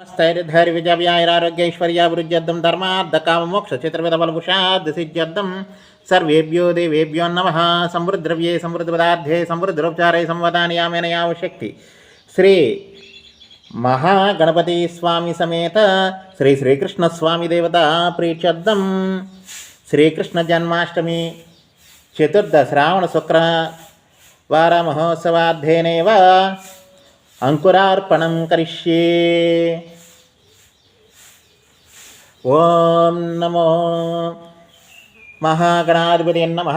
స్థైర్యధైర్యవిజయారోగ్యైశ్వర్యాభివృద్ధ్యర్థం ధర్మార్థకామమోక్షచిత్రవిధబలభుషాద్సిద్ధ్యర్థం సర్వేభ్యో దేవేభ్యో నమ సమృద్ధ్రవ్యే సమృద్ధపదార్థే సంవదాని యామేన యావశక్తి శ్రీ మహాగణపతి స్వామి సమేత శ్రీ శ్రీకృష్ణ స్వామి దేవత ప్రీత్యర్థం శ్రీకృష్ణ జన్మాష్టమి చతుర్థ శ్రావణ శుక్ర వార మహోత్సవాధ్యేనేవ అంకురార్పణం కరిష్యే. ఓం నమో మహాగణాధిపతి నమ.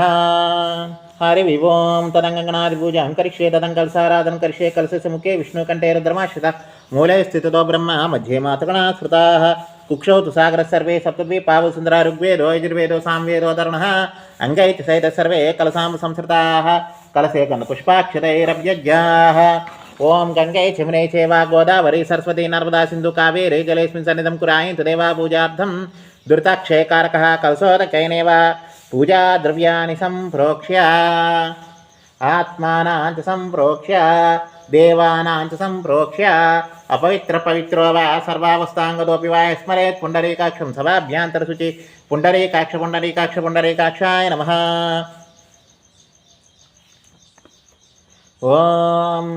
హరి వివోం తదంగణాధిపూజాం అంకరిష్యే తదం కలసారాధన కరిష్యే కలశస్య విష్ణు కంఠే రుద్రమాశ్రిత మూలే స్థితితో బ్రహ్మ మధ్యే మాతగణా కుక్షౌతు సాగర సర్వే సప్తద్వీపావ సుందరా ఋగ్వేదో యజుర్వేదో సాంవేదో తరుణ అంగైతి సైత సర్వే కలసాం సంస్కృతా కలసే పుష్పాక్షతైరవ్యజ్ఞా ఓం గంగై చమునే చేవా గోదావరి సరస్వతి నర్మదా సింధు కావేరి జలేస్మిన్ సన్నిధం కురాయంతు దేవా పూజార్థం దురితాక్షయకారక కలశోదకైనేవ పూజా ద్రవ్యాన్ని సంప్రోక్ష్య ఆత్మానాంచ సంప్రోక్ష్య దేవానాంచ సంప్రోక్ష్య అపవిత్ర పవిత్రో వా సర్వావస్థాంగదోపి వా స్మరేత్ పుండరీకాక్షం సభాభ్యాంతరశుచి పుండరీకాక్ష పుండరీకాక్ష పుండరీకాక్షాయ నమః. ఓం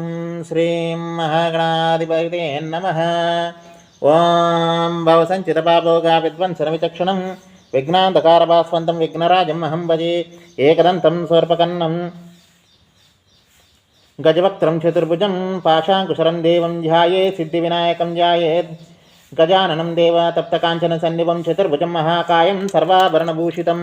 శ్రీం మహాగణాధిపతే నమ. ఓం భవసంచితపాపోగా విద్వంసనవిచక్షణం విఘ్నాంధకారభాస్వంతం విఘ్నరాజం అహం భజే ఏకదంతం స్వర్పకన్నం గజవక్త్రం చతుర్భుజం పాశాంకుశరం దేవం ధ్యాయే సిద్ధివినాయకం ధ్యాయేద్ గజాననం దేవ తప్తకాంచన సన్నివం చతుర్భుజం మహాకాయం సర్వాభరణభూషితం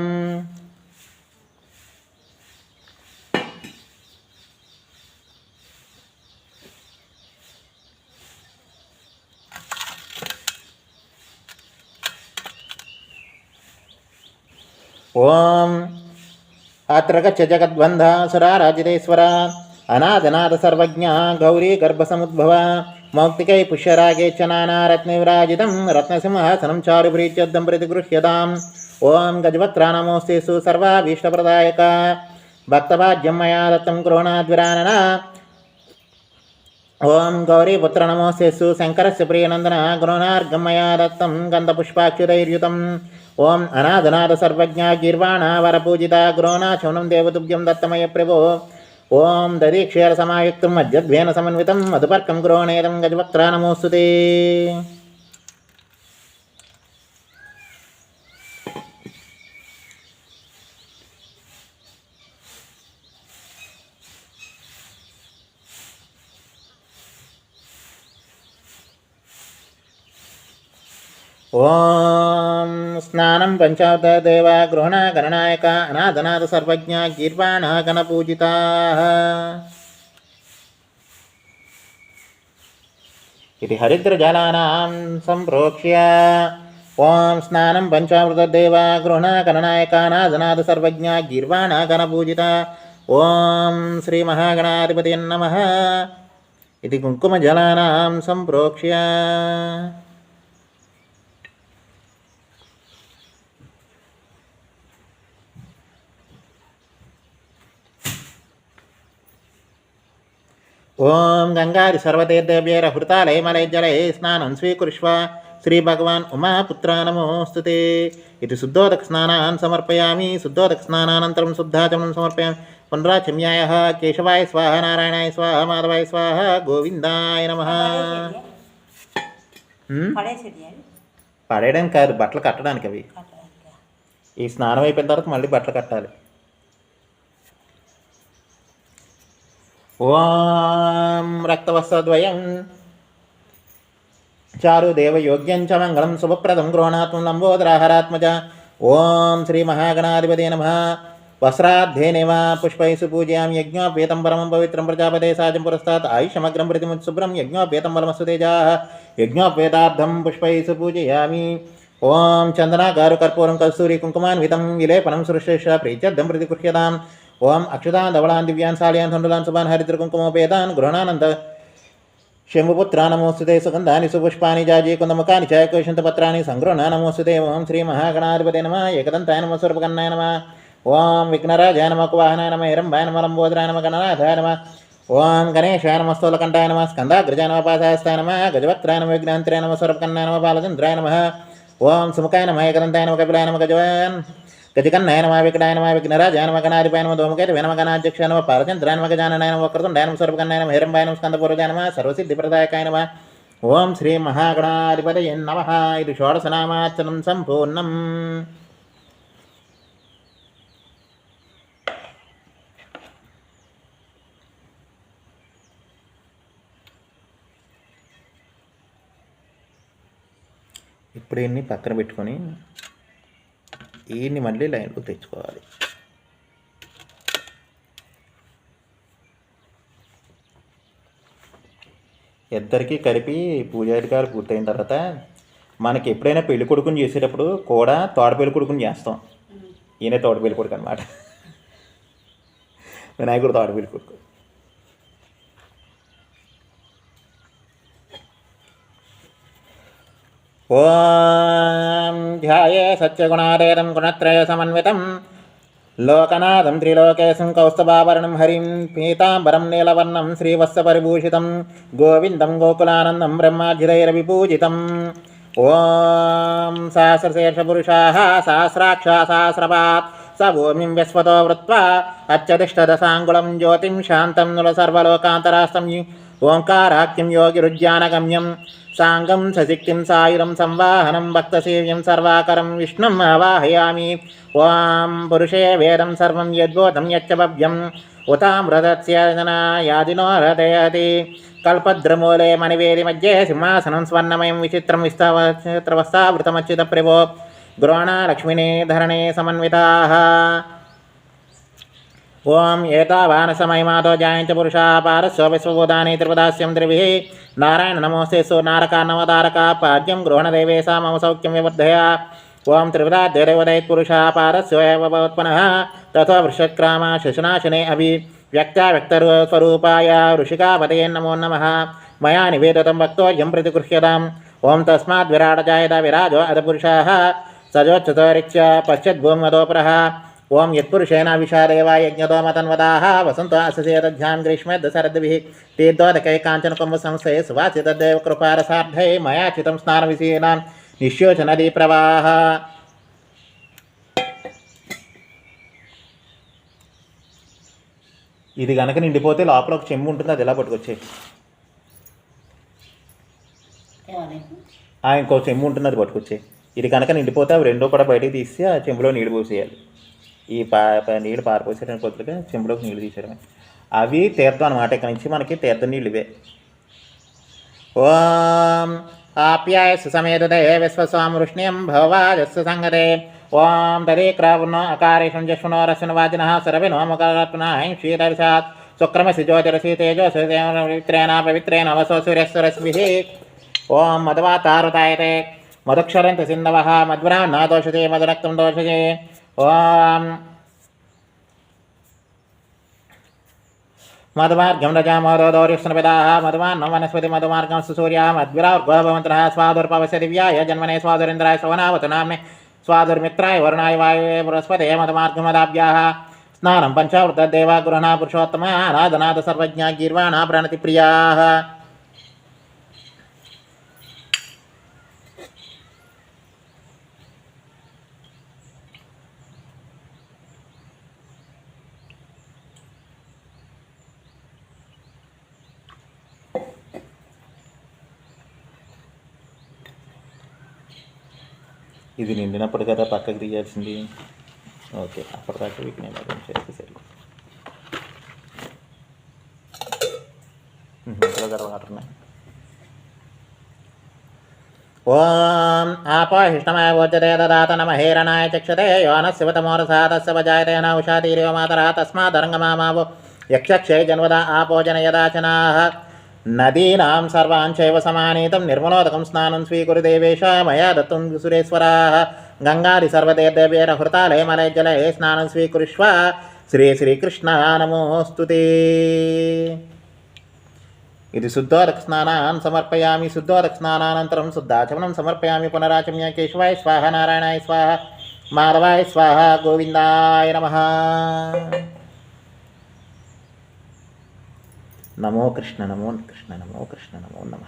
ఓం. అత్ర గచ్చ జగద్బంధాసురారాజితేశ్వర అనాథనాథ సర్వజ్ఞ గౌరీ గర్భసముద్భవ మౌక్తికై పుష్యరాగే చ నానారత్నవిరాజితం రత్నసింహాసనం చారుప్రీత్యర్థం ప్రతిగృహ్యతాం. ఓం గజవక్రానమోస్తేసు సర్వాభీష్టప్రదాయక. భక్తభాజ్యం మయా దత్తం క్రోణాద్విరానన. ఓం గౌరీపుత్ర నమోస్తేసు శంకరస్య ప్రియనందన గృహణార్గం మయా దత్తం గంధపుష్పాక్షుతైర్యుతం ఓం అనాథనాథ సర్వజ్ఞ గీర్వాణ వరపూజిత గృహణాశౌనం దేవతుభ్యం దత్తమయ ప్రభో. ఓం దదీక్షేర సమాయుక్తం మధ్యద్వేన సమన్వితం మధుపర్కం గృహణేదం గజవక్త్రా నమోస్తుతే. ఓం స్నానం పంచావతదేవ గృహణ గణనాయక అనాథనాథ సర్వజ్ఞ గీర్వాణ గణపూజితా ఇది హరిద్రజలానాం సంప్రోక్ష్య ఓం స్నానం పంచామృతదేవ గృహణ గణనాయక గణనాయకానాథనాథ సర్వజ్ఞ గీర్వాణ గణపూజిత ఓం శ్రీ మహాగణాధిపతి నమ ఇది కుంకుమజలానాం సంప్రోక్ష్య ఓం గంగాది సర్వతీర్థభ్యైరహృతాలయమలైజ్జలై స్నానం స్వీకృష్వ. శ్రీభగవాన్ ఉమాపుత్ర నమోస్తుతే. ఇది శుద్ధోదక స్నానాన్ సమర్పయామి. శుద్ధోదక స్నానానంతరం శుద్ధాచమనం సమర్పయామి. పునరాచమ్యాయ కేశవాయ స్వాహ నారాయణాయ స్వాహ మాధవాయ స్వాహ గోవిందాయ నమ. పడేయడానికి కాదు బట్టలు కట్టడానికి అవి. ఈ స్నానం అయిపోయిన తర్వాత మళ్ళీ బట్టలు కట్టాలి. ఓం రక్తవస్త్రద్వయం. చారు దేవయోగ్యం చ మంగళం శుభప్రదం గృహణాత్మం లంబోదరాహరాత్మజ. ఓం శ్రీ మహాగణాధిపతి నమ. వస్త్రాధ్యేనేవ పుష్పైసు పూజయాం యజ్ఞోపేతం పరమం పవిత్రం ప్రజాపతే సాజం పురస్తాత్ ఆయుషమగ్రం ప్రతిముత్శుభ్రం యజ్ఞోపేతం బలమస్తు తేజా యజ్ఞోపేతార్థం పుష్పైసు పూజయామి. ఓం చందనాగారు కర్పూరం కస్తూరి కుంకుమాన్వితం విలేపనం సృష్టిష ప్రీత్యర్థం ప్రతిగృహ్యతాం ఓం అక్షుతాన్ ధవళాన్ దివ్యాన్ సాలియాన్ ధనులాన్ శుభాన్ హరిద్ర కుంకుమోపేతాన్ గృహణానంద శంభుపుత్రా నమోస్తుతే సుగంధాని సుపుష్పాని జాజీ కుందముఖాని ఛాయకోశంతపత్రాన్ని సంగృహణ నమోస్తుతే ఓం శ్రీ మహాగణాధిపతి నమ ఏకదంతాయ నమ స్వరూపకన్నాయ నమ. ఓం విఘ్నరాజాయ నమ కువాహనాయ నమ హిరంభాయ నమ లంబోదరాయ నమ గణనాథాయ నమ. ఓం గణేశాయ నమ స్థూలకంఠాయ నమ స్కందాగ్రజాయ నమ పాశాస్తాయ నమ గజవక్రాయ నమ విఘ్నాంతరాయ నమ స్వరూపకన్నాయ నమ బాలచంద్రాయ నమ. ఓం సుముఖాయ నమ ఏకదంతాయ నమ కపిలాయ నమ గజవాన్. గజకన్నాయ నమ వికటాయ నమ విఘ్నరాజాయ నమ గణాధిపాయ నమ దోమకేత వినమ గణాధ్యక్షాయ నమ పాలచంద్రాయ నమ గజాననాయ నమ వక్రతుండాయ ఓం శ్రీ మహాగణాధిపతయ నమ. ఇది షోడశనామాచనం సంపూర్ణం. ఇప్పుడు ఇన్ని పక్కన పెట్టుకొని ఈయన్ని మళ్ళీ లైన్లో తెచ్చుకోవాలి. ఇద్దరికీ కలిపి పూజారి గారు పూర్తయిన తర్వాత మనకి ఎప్పుడైనా పెళ్ళి కొడుకుని చేసేటప్పుడు కూడా తోట పెళ్ళి కొడుకుని చేస్తాం. ఈయన తోట పెళ్ళి కొడుకు అనమాట వినాయకుడు తోట పెళ్ళి కొడుకు. ఓ ధ్యాయే సత్యగుణాదేదం గుణత్రయ సమన్వితం. లోకనాథం త్రిలోకేశం కౌస్తభాభరణం హరిం పీతాంబరం నీలవర్ణం శ్రీవత్సపరిభూషితం. గోవిందం గోకులానందం బ్రహ్మాజిరైరవిపూజితం ఓం సహస్రశేషపురుషా సహస్రాక్షా సహస్రపాత్. స భూమిం విశ్వతో వృత్వా అత్యధిష్టదశాంగుళం జ్యోతిం శాంతం నుల సర్వలోకాంతరాస్తం ఓంకారాఖ్యం యోగిరుజ్జానగమ్యం. సాంగం సశక్తిం సాయురం సంవాహనం భక్తసేవ్యం సర్వాకరం విష్ణుం ఆవాహయామి ఓం పురుషే వేదం సర్వం యద్బోధం యచ్చ భవ్యం ఉతామృతస్యజనాయాదినో హృదయతి కల్పద్రమూలే మణివేది మధ్యే సింహాసనం స్వర్ణమయం విచిత్రం విస్తావృతమచ్యుత ప్రభో గ్రోణాలక్ష్మినే ధరణే సమన్వితాः ఓం ఏతావానసమయమాతో జాయంత పురుషా పారస్వ విశ్వభూతాని త్రిపదాస్యం త్రిభిః. నారాయణ నమోస్తే సునారకాన్నవతారక పాద్యం గృహణదేవే సా మమ సౌఖ్యం వివర్ధయ. ఓం త్రిపురా దేవదయత్పురుషా పారస్వయవ భవత్మనః తథో వృషక్రామ శశనాశనే అభి. వ్యక్తావ్యక్తస్వరూపాయ ఋషికాపతయే నమో నమ. మయా నివేదితం వక్తోయం ప్రతిగృహ్యతాం. ఓం తస్మాద్విరాడజాయత విరాజో అధపురుషాः సజోచ్చుతోరిక్ష్య పశ్చద్భూమదోపరः ఓం యత్పురుషేణ విషాదేవా యజ్ఞతో మతన్వదాः వసంతో అససేతధ్యాం గ్రీష్మే దశరద్భిः తీర్థోదకై కాంచన కుంభ సంస్థే సువాసితద్దేవ కృపారసార్థై మయా చితం స్నాన విశీనాం నిశ్యోచనదీ ప్రవాహ ఇది గనక నిండిపోతే లోపల ఒక చెంబు ఉంటుంది అది ఎలా పట్టుకొచ్చే? ఇంకో చెంబు ఉంటుంది అది పట్టుకొచ్చే. ఇది కనుక నిండిపోతే అవి రెండో కూడా బయటికి తీసి ఆ చెంబులో నీళ్ళు పోసేయాలి. ఈ పా నీళ్ళు పారిపోసేయడానికి కొద్దిగా చెంబులోకి నీళ్ళు తీసేయడమే. అవి తీర్థం అనమాట ఇక్కడ నుంచి మనకి తీర్థ నీళ్ళు ఇవే. ఓం ఆప్యాయ సుసమేదే విశ్వస్వామృష్ణ్యం భవాజస్సు సంగతే. ఓం తదీక్రావున్నో అకారేషం జష్ణో రశ్వన వాజిన సరవినో ముఖరత్న క్షీరసాత్ శుక్రమసి జ్యోతిరసి తేజో పవిత్రేణ పవిత్రేణ వసో సూర్యస్వరస్భిः ఓం మధువా తారుతాయతే మధుక్షరంత సింధవ మధ్వరా దోషతే మధురక్తం దోషతే. ॐ मधुमार्गम रजामोरोक्षणपदाः मधुमान् वनस्पति मधुमार्गं सुसूर्याम् अद्विरार्गोभवन्तः स्वादुर्पवस्य दिव्याय, जन्मने स्वादुरिन्द्राय सवनावतु नाम्ने स्वादुर्मित्राय वरुणाय वायवे बृहस्पते मधुमार्गमदाभ्याः। स्नानं पञ्चावृतदेवा गृहण पुरुषोत्तमा आराधनाथ सर्वज्ञा गीर्वाणा प्रणतिप्रियाः। ఇది నిండినప్పుడు కదా పక్కకు తీయాల్సింది. ఓకే అప్పటిదాకా వీటిని ఇలా చేస్తే సరి ఇంట్లో ఓం ఆపాహిష్టమాయ దాత దదాత నమ హేరణాయ చక్షతే యోన శివతమోరసా తస్య వజాయతే న ఉషాతీర్యో మాతరా తస్మాదరంగమామావో యక్షక్షే జన్వద ఆపోజన యదాచనాః. నదీనాం సర్వాన్ సమానీతం నిర్మలోదకం స్నానం స్వీకురు దేవేశ మయా దత్తం సురేశ్వరా గంగాది సర్వదేవ్యేర హృతాలయ మలయ జలే స్నానం స్వీకురుష్వ. శ్రీ శ్రీకృష్ణ నమోస్తుతే ఇది శుద్ధోదక స్నానాన్ సమర్పయామి శుద్ధోదక స్నానానంతరం శుద్ధాచమనం సమర్పయామి పునరాచమ్య కేశవాయ స్వాహ నారాయణాయ స్వాహ మాధవాయ స్వాహ గోవిందాయ నమ. నమో కృష్ణ నమో కృష్ణ నమో కృష్ణ నమో నమ.